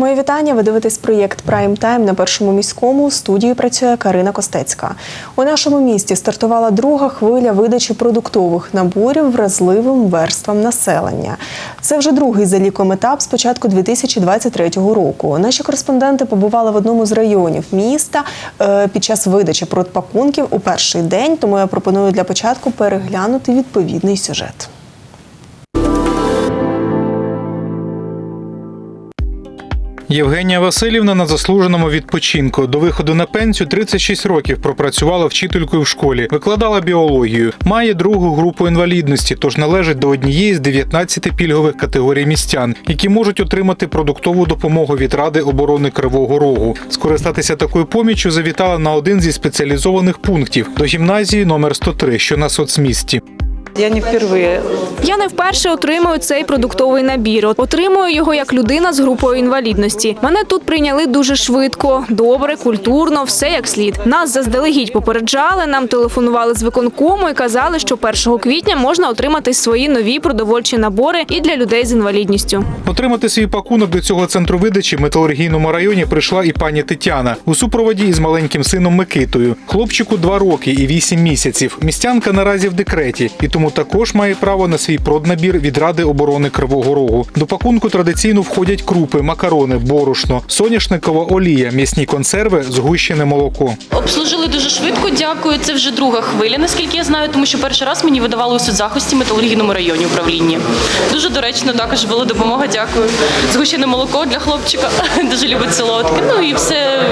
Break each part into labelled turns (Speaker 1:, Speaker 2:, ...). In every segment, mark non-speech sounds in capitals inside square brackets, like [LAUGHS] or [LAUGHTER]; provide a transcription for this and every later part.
Speaker 1: Моє вітання. Ви дивитесь проєкт Прайм Тайм на першому міському. У студії працює Карина Костецька. У нашому місті стартувала друга хвиля видачі продуктових наборів вразливим верствам населення. Це вже другий за ліком етап з початку 2023 року. Наші кореспонденти побували в одному з районів міста е, під час видачі продпакунків у перший день. Тому я пропоную для початку переглянути відповідний сюжет.
Speaker 2: Євгенія Васильівна на заслуженому відпочинку. До виходу на пенсію 36 років пропрацювала вчителькою в школі, викладала біологію, має другу групу інвалідності, тож належить до однієї з 19 пільгових категорій містян, які можуть отримати продуктову допомогу від Ради оборони Кривого Рогу. Скористатися такою поміччю завітала на один зі спеціалізованих пунктів до гімназії номер 103, що на соцмісті.
Speaker 3: Я не впервые.
Speaker 4: Я не вперше отримую цей продуктовий набір. Отримую його як людина з групою інвалідності. Мене тут прийняли дуже швидко, добре, культурно, все як слід. Нас заздалегідь попереджали, нам телефонували з виконкому і казали, що 1 квітня можна отримати свої нові продовольчі набори і для людей з інвалідністю.
Speaker 2: Отримати свій пакунок до цього центру видачі в металургійному районі прийшла і пані Тетяна у супроводі із маленьким сином Микитою. Хлопчику два роки і вісім місяців. Містянка наразі в декреті і тому також має право на свій проднабір від Ради оборони Кривого Рогу. До пакунку традиційно входять крупи, макарони, борошно, соняшникова олія, м'ясні консерви, згущене молоко.
Speaker 5: Обслужили дуже швидко. Дякую. Це вже друга хвиля, наскільки я знаю, тому що перший раз мені видавали у соцзахисті металургійному районі управлінні. Дуже доречно також була допомога. Дякую. Згущене молоко для хлопчика. [LAUGHS] Дуже любить солодке. Ну і все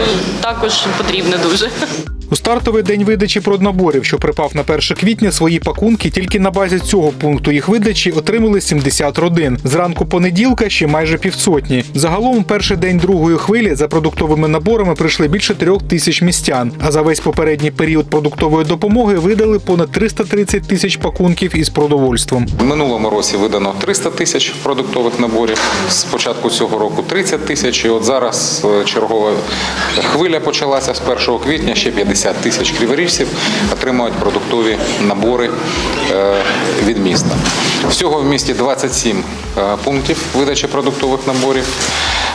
Speaker 5: також потрібно дуже.
Speaker 2: У стартовий день видачі проднаборів, що припав на 1 квітня, свої пакунки тільки на базі цього пункту їх видачі отримали 70 родин. Зранку понеділка ще майже півсотні. Загалом, перший день другої хвилі за продуктовими наборами прийшли більше трьох тисяч містян. А за весь попередній період продуктової допомоги видали понад 330 тисяч пакунків із продовольством.
Speaker 6: В минулому році видано 300 тисяч продуктових наборів. З початку цього року 30 тисяч. І от зараз е, чергова хвиля почалася з 1 квітня. Ще 50 тисяч криворіжців отримують продуктові набори е, від міста. Всього в місті 27 е, пунктів видачі продуктових наборів.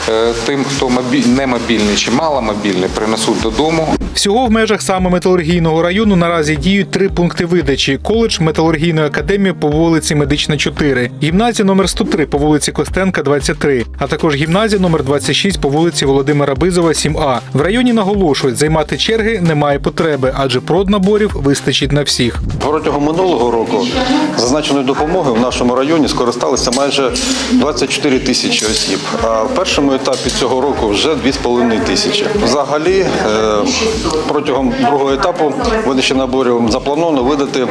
Speaker 6: Е, Тим, хто не мобільний чи маломобільний, принесуть додому.
Speaker 2: Всього в межах саме металургійного району наразі діють три пункти видачі: коледж металургійної академії по вулиці Медична 4, гімназія номер 103 по вулиці Костенка 23, а також гімназія номер 26 по вулиці Володимира Бизова 7А. В районі наголошують, займати черги немає потреби, адже проднаборів вистачить на всіх.
Speaker 7: Протягом минулого року зазначеної допомоги в нашому районі скористалися майже 24 тисячі осіб. А в першому етапі цього року вже 2,5 тисячі. Взагалі, е, протягом другого етапу видачі наборів заплановано видати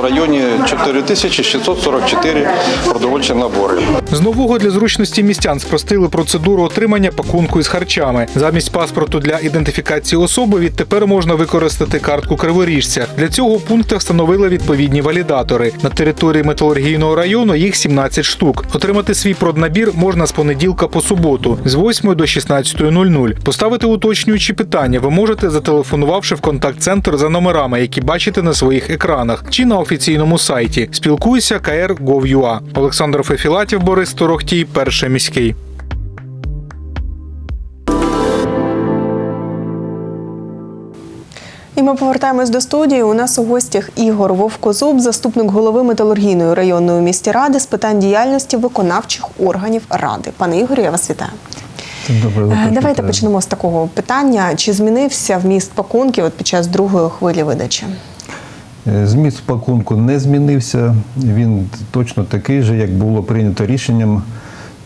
Speaker 7: в районі 4644 продовольчі набори.
Speaker 2: З нового для зручності містян спростили процедуру отримання пакунку із харчами. Замість паспорту для ідентифікації особи відтепер можна використати картку криворіжця. Для цього у пунктах встановили відповідні валідатори. На території металургійного району їх 17 штук. Отримати свій проднабір можна з понеділка по суботу з 8 до 16.00. Поставити уточнюючі питання ви можете зателефонувавши в контакт-центр за номерами, які бачите на своїх екранах, чи на офіційному сайті. Спілкуйся kr.gov.ua. Олександр Фефілатів, Борис Торохтій, перший міський.
Speaker 1: І ми повертаємось до студії. У нас у гостях Ігор Вовкозуб, заступник голови металургійної районної місті ради з питань діяльності виконавчих органів ради. Пане Ігорю, я вас вітаю. Е, Давайте почнемо з такого питання: чи змінився вміст пакунків от під час другої хвилі видачі?
Speaker 8: Е, Зміст пакунку не змінився. Він точно такий же, як було прийнято рішенням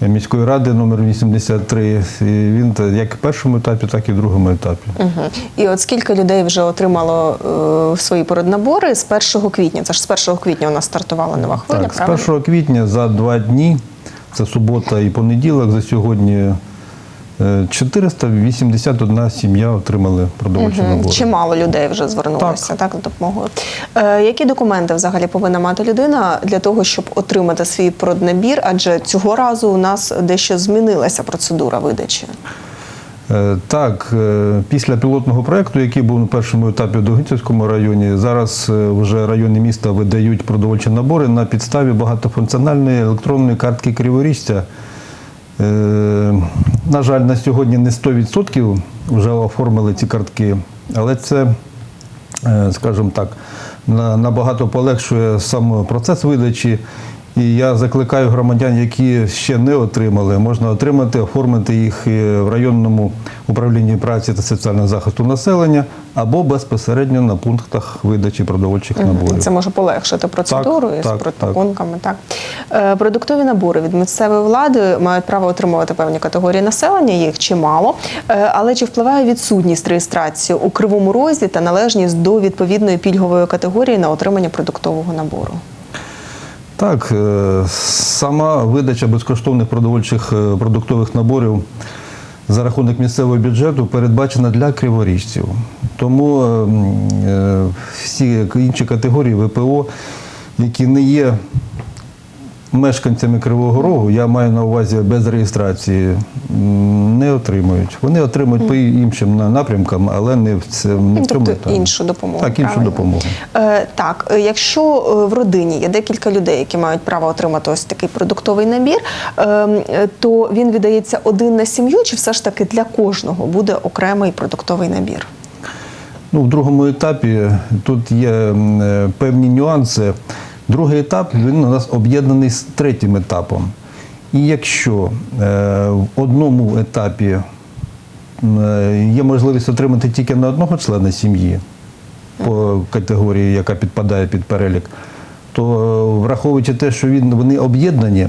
Speaker 8: міської ради номер 83. І Він як в першому етапі, так і в другому етапі.
Speaker 1: Угу. І от скільки людей вже отримало е, свої переднабори з 1 квітня? Це ж з 1 квітня у нас стартувала нова хвиля,
Speaker 8: Так, з 1 квітня за два дні, це субота і понеділок, за сьогодні 481 сім'я отримали продовольчі
Speaker 1: Мгм.
Speaker 8: набори.
Speaker 1: Чимало людей вже звернулося так. з допомогою. Е, які документи взагалі повинна мати людина для того, щоб отримати свій проднабір? Адже цього разу у нас дещо змінилася процедура видачі.
Speaker 8: Е, Так, е, після пілотного проєкту, який був на першому етапі в Догинцівському районі, зараз е, вже райони міста видають продовольчі набори на підставі багатофункціональної електронної картки криворіжця. Е, на жаль, на сьогодні не 100% вже оформили ці картки, але це, е, скажімо так, набагато полегшує сам процес видачі. І я закликаю громадян, які ще не отримали, можна отримати, оформити їх е, в районному управлінні праці та соціального захисту населення або безпосередньо на пунктах видачі продовольчих наборів.
Speaker 1: Це може полегшити процедуру
Speaker 8: Так,
Speaker 1: із
Speaker 8: так,
Speaker 1: пакунками. Так. Е, Продуктові набори від місцевої влади мають право отримувати певні категорії населення, їх чимало. Е, Але чи впливає відсутність реєстрації у кривому розі та належність до відповідної пільгової категорії на отримання продуктового набору?
Speaker 8: Так, е, сама видача безкоштовних продовольчих е, продуктових наборів за рахунок місцевого бюджету передбачена для криворіжців. Тому е, всі інші категорії ВПО, які не є мешканцями Кривого Рогу, я маю на увазі без реєстрації, не отримують. Вони отримують по іншим напрямкам, але не в це не цьому
Speaker 1: тобто
Speaker 8: етапі.
Speaker 1: іншу допомогу.
Speaker 8: Так, іншу
Speaker 1: правильно?
Speaker 8: допомогу.
Speaker 1: Е, так, е, якщо е, в родині є декілька людей, які мають право отримати ось такий продуктовий набір, е, е, то він віддається один на сім'ю, чи все ж таки для кожного буде окремий продуктовий набір?
Speaker 8: Ну, в другому етапі тут є е, певні нюанси. Другий етап він у нас об'єднаний з третім етапом. І якщо е, в одному етапі е, є можливість отримати тільки на одного члена сім'ї по категорії, яка підпадає під перелік, то е, враховуючи те, що він, вони об'єднані,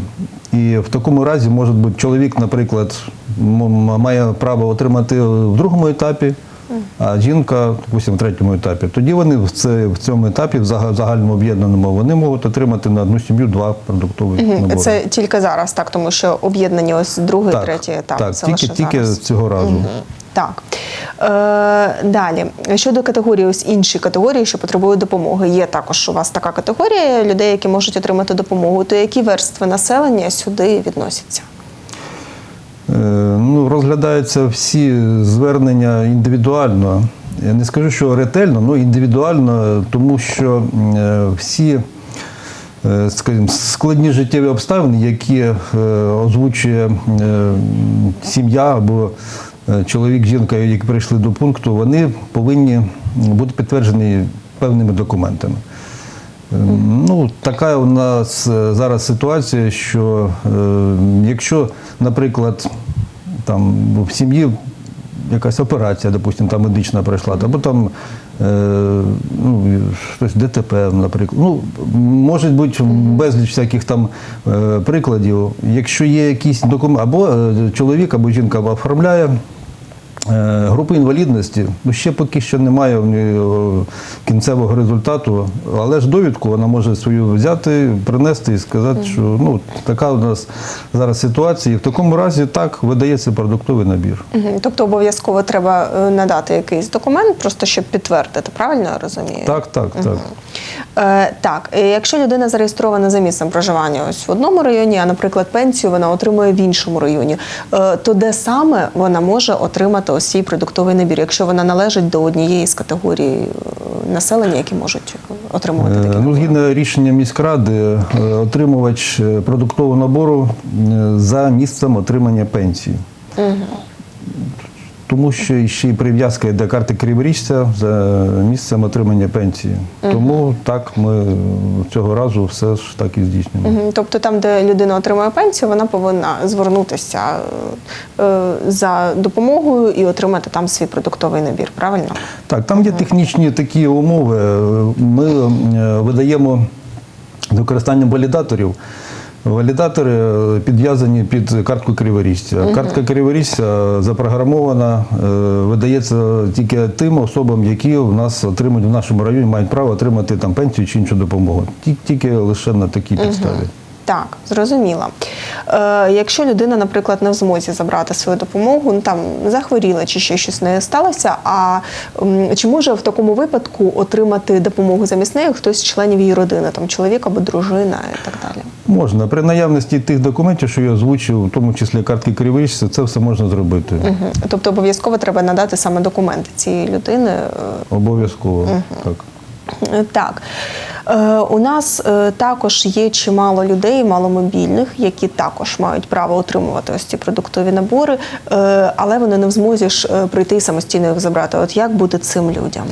Speaker 8: і в такому разі може бути чоловік, наприклад, має право отримати в другому етапі, а жінка, допустимо, в третьому етапі. Тоді вони в, цьому етапі, в загальному об'єднаному, вони можуть отримати на одну сім'ю два продуктові
Speaker 1: Мгм.
Speaker 8: набори.
Speaker 1: Це тільки зараз, так, тому що об'єднані ось другий, третій етап.
Speaker 8: Так,
Speaker 1: це
Speaker 8: тільки,
Speaker 1: лише
Speaker 8: тільки
Speaker 1: зараз.
Speaker 8: цього разу.
Speaker 1: Мгм. Так. Е, далі, щодо категорії, ось інші категорії, що потребують допомоги. Є також у вас така категорія людей, які можуть отримати допомогу. То які верстви населення сюди відносяться?
Speaker 8: Е, Ну, розглядаються всі звернення індивідуально. Я не скажу, що ретельно, але індивідуально, тому що е, всі е, скажімо, складні життєві обставини, які озвучує сім'я або чоловік, жінка, які прийшли до пункту, вони повинні бути підтверджені певними документами. Е, Ну, така у нас е, зараз ситуація, що е, якщо, наприклад, там в сім'ї якась операція, допустимо, там медична пройшла, або там е, ну, щось ДТП, наприклад. Ну, може бути безліч всяких там е, прикладів. Якщо є якісь документи, або е, чоловік, або жінка оформляє. Е, Групи інвалідності ну, ще поки що немає в неї, кінцевого результату, але ж довідку вона може свою взяти, принести і сказати, що ну, така у нас зараз ситуація. І в такому разі так видається продуктовий набір.
Speaker 1: Тобто обов'язково треба е, надати якийсь документ, просто щоб підтвердити, правильно я розумію?
Speaker 8: Так, так, так.
Speaker 1: Е, так, е, якщо людина зареєстрована за місцем проживання ось в одному районі, а, наприклад, пенсію вона отримує в іншому районі, е, то де саме вона може отримати ось цей продуктовий набір, якщо вона належить до однієї з категорій е, населення, які можуть отримувати
Speaker 8: Е,
Speaker 1: такі
Speaker 8: Ну, згідно рішення міськради, е, отримувач продуктового набору за місцем отримання пенсії. Тому що ще й прив'язка до карти криворіжця за місцем отримання пенсії. Тому так ми цього разу все ж так і здійснюємо.
Speaker 1: Мгм. Тобто там, де людина отримує пенсію, вона повинна звернутися е, за допомогою і отримати там свій продуктовий набір, правильно?
Speaker 8: Так, там є технічні такі умови. Ми е, видаємо з використанням валідаторів. Валідатори е, підв'язані під картку криворіжця. Картка криворіжця запрограмована, е, видається тільки тим особам, які в нас отримують в нашому районі, мають право отримати там пенсію чи іншу допомогу. Тільки лише на такій підставі.
Speaker 1: Так, зрозуміло. Е, якщо людина, наприклад, не в змозі забрати свою допомогу, ну там захворіла чи ще щось не сталося, а м, чи може в такому випадку отримати допомогу замість неї хтось з членів її родини, там чоловік або дружина і так далі?
Speaker 8: Можна. При наявності тих документів, що я озвучив, в тому числі картки криворіжця, це все можна зробити.
Speaker 1: Мгм. Тобто обов'язково треба надати саме документи цієї людини. е,
Speaker 8: Обов'язково. Так.
Speaker 1: Е, Так. Е, У нас е, також є чимало людей, маломобільних, які також мають право отримувати ось ці продуктові набори, але вони не в змозі ж прийти і самостійно їх забрати. От як буде цим людям?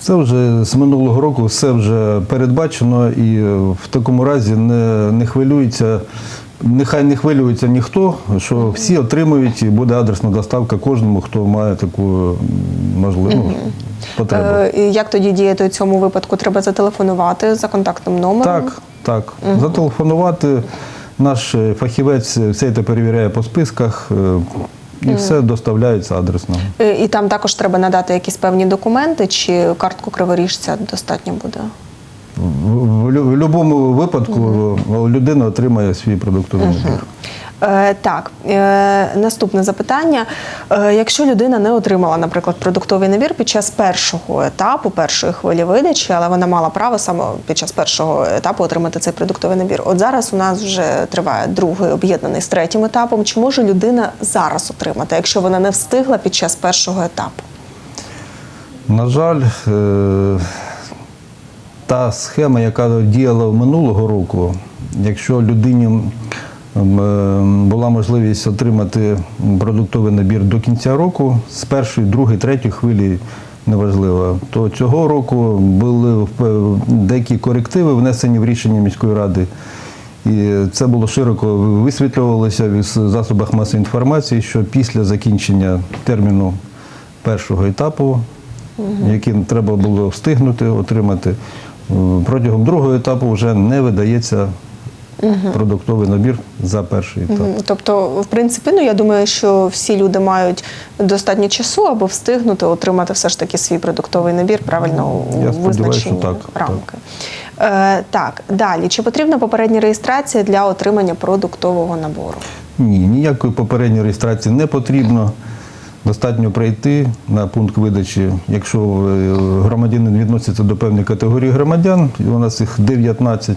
Speaker 8: Це вже з минулого року все вже передбачено і в такому разі не, не хвилюється. Нехай не хвилюється ніхто, що всі отримують і буде адресна доставка кожному, хто має таку можливу ну, потребу.
Speaker 1: Е, і Як тоді діяти у цьому випадку? Треба зателефонувати за контактним номером.
Speaker 8: Так, так. Зателефонувати. Наш е, фахівець все це перевіряє по списках е, і все доставляється адресно.
Speaker 1: Е, І там також треба надати якісь певні документи, чи картку криворіжця достатньо буде.
Speaker 8: В, будь-якому випадку людина отримає свій продуктовий набір.
Speaker 1: Е, так, е, наступне запитання. Е, якщо людина не отримала, наприклад, продуктовий набір під час першого етапу, першої хвилі видачі, але вона мала право саме під час першого етапу отримати цей продуктовий набір. От зараз у нас вже триває другий об'єднаний з третім етапом. Чи може людина зараз отримати, якщо вона не встигла під час першого етапу?
Speaker 8: На жаль, та схема, яка діяла минулого року, якщо людині е, була можливість отримати продуктовий набір до кінця року, з першої, другої, третьої хвилі неважливо, то цього року були деякі корективи внесені в рішення міської ради. І це було широко висвітлювалося в засобах масової інформації, що після закінчення терміну першого етапу, яким треба було встигнути отримати, протягом другого етапу вже не видається продуктовий набір за перший етап.
Speaker 1: Мгм. Тобто, в принципі, ну я думаю, що всі люди мають достатньо часу, аби встигнути отримати все ж таки свій продуктовий набір правильно у
Speaker 8: Я
Speaker 1: визначені
Speaker 8: що так,
Speaker 1: рамки. Е, так, далі. Чи потрібна попередня реєстрація для отримання продуктового набору?
Speaker 8: Ні, ніякої попередньої реєстрації не потрібно. Достатньо прийти на пункт видачі, якщо е, громадянин відноситься до певної категорії громадян, і у нас їх 19,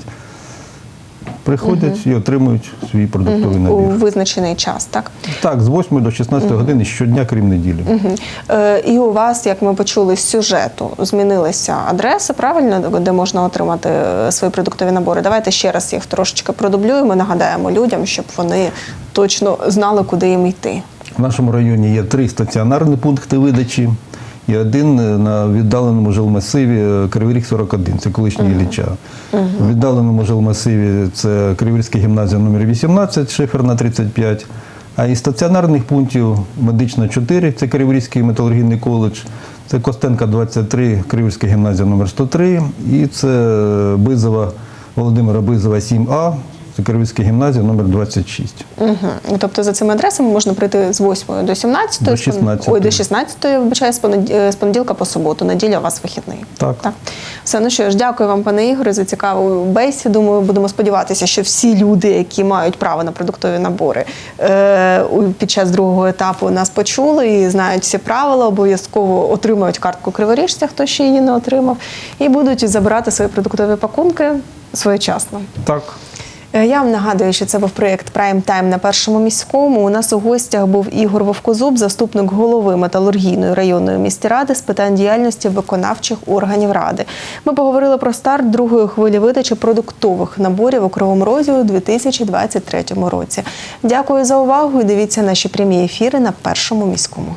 Speaker 8: приходять і отримують свій продуктовий
Speaker 1: У
Speaker 8: набір.
Speaker 1: визначений час, так?
Speaker 8: Так, з 8 до 16 години щодня, крім неділі.
Speaker 1: Мгм. Е, і у вас, як ми почули з сюжету, змінилися адреси, правильно, де можна отримати е, свої продуктові набори. Давайте ще раз їх трошечки продублюємо, нагадаємо людям, щоб вони точно знали, куди їм йти.
Speaker 8: В нашому районі є три стаціонарні пункти видачі і один е, на віддаленому жилмасиві е, Криворіг 41, це колишній Ілліча. В віддаленому жилмасиві це Криворізька гімназія номер 18, шиферна 35. А із стаціонарних пунктів медична 4, це Криворізький металургійний коледж, це Костенка 23, Криворізька гімназія номер 103 і це е, Бизова, Володимира Бизова 7А, це Криворізька гімназія номер 26.
Speaker 1: Угу. Тобто за цими адресами можна прийти з 8 до 17,
Speaker 8: До 16.
Speaker 1: Ой, до 16, вибачаю, з е, з понеділка по суботу. Неділя у вас вихідний.
Speaker 8: Так.
Speaker 1: так. Все, ну що ж, дякую вам, пане Ігоре, за цікаву бесіду. Ми будемо сподіватися, що всі люди, які мають право на продуктові набори, е, під час другого етапу нас почули і знають всі правила, обов'язково отримають картку криворіжця, хто ще її не отримав, і будуть забирати свої продуктові пакунки своєчасно.
Speaker 8: Так.
Speaker 1: Е, Я вам нагадую, що це був проєкт Прайм Тайм на першому міському. У нас у гостях був Ігор Вовкозуб, заступник голови металургійної районної міськради з питань діяльності виконавчих органів ради. Ми поговорили про старт другої хвилі видачі продуктових наборів у Кривому Розі у 2023 році. Дякую за увагу і дивіться наші прямі ефіри на першому міському.